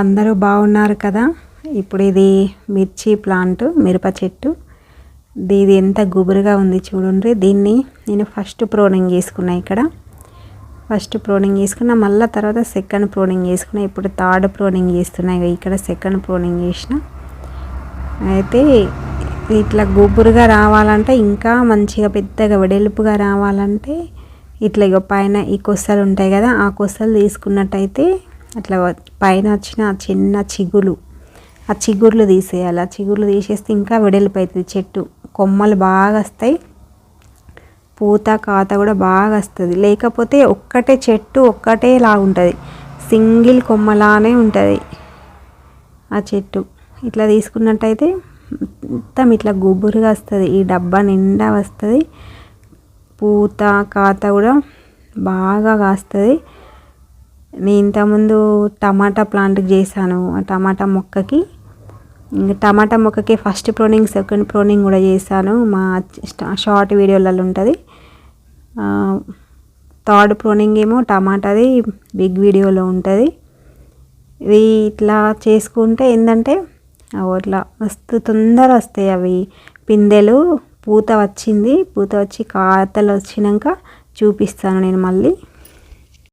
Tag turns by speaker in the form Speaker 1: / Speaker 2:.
Speaker 1: అందరూ బాగున్నారు కదా? ఇప్పుడు ఇది మిర్చి ప్లాంట్ మిరప చెట్టు. ఇది ఎంత గుబురుగా ఉంది చూడండి దీన్ని నేను ఫస్ట్ ప్రోనింగ్ చేసుకున్నా ఇక్కడ. ఫస్ట్ ప్రోనింగ్ చేసుకున్నా మళ్ళీ తర్వాత సెకండ్ ప్రోనింగ్ చేసుకున్నా. ఇప్పుడు థర్డ్ ప్రోనింగ్ చేస్తున్నా ఇక్కడ సెకండ్ ప్రోనింగ్ చేసిన. అయితే ఇట్లా గుబురుగా రావాలంటే ఇంకా మంచిగా పెద్దగా వెడల్పుగా రావాలంటే ఇట్లా ఇక పైన ఈ కొసలు ఉంటాయి కదా ఆ కొసలు తీసుకున్నట్టయితే అట్లా పైన వచ్చిన చిన్న చిగులు ఆ చిగుర్లు తీసేయాలి. ఆ చిగుర్లు తీసేస్తే ఇంకా వెడల్పు అవుతుంది చెట్టు. కొమ్మలు బాగా వస్తాయి. పూత కాత కూడా బాగా వస్తుంది. లేకపోతే ఒక్కటే చెట్టు ఒక్కటే ఉంటుంది. సింగిల్ కొమ్మలానే ఉంటుంది ఆ చెట్టు. ఇట్లా తీసుకున్నట్టయితే మొత్తం ఇట్లా గుబురుగా వస్తుంది. ఈ డబ్బా నిండా వస్తుంది. పూత కాత కూడా బాగా కాస్తుంది. నేను ఇంతకుముందు టమాటా ప్లాంట్కి చేశాను ఆ టమాటా మొక్కకి. ఇంకా టమాటా మొక్కకి ఫస్ట్ ప్రోనింగ్ సెకండ్ ప్రోనింగ్ కూడా చేశాను. మా షార్ట్ వీడియోలలో ఉంటుంది. థర్డ్ ప్రోనింగ్ ఏమో టమాటాది బిగ్ వీడియోలో ఉంటుంది. ఇవి ఇట్లా చేసుకుంటే ఏంటంటే ఇట్లా మస్తు తొందర వస్తాయి అవి. పిందెలు పూత వచ్చింది. పూత వచ్చి కాతలు వచ్చినాక చూపిస్తాను నేను మళ్ళీ.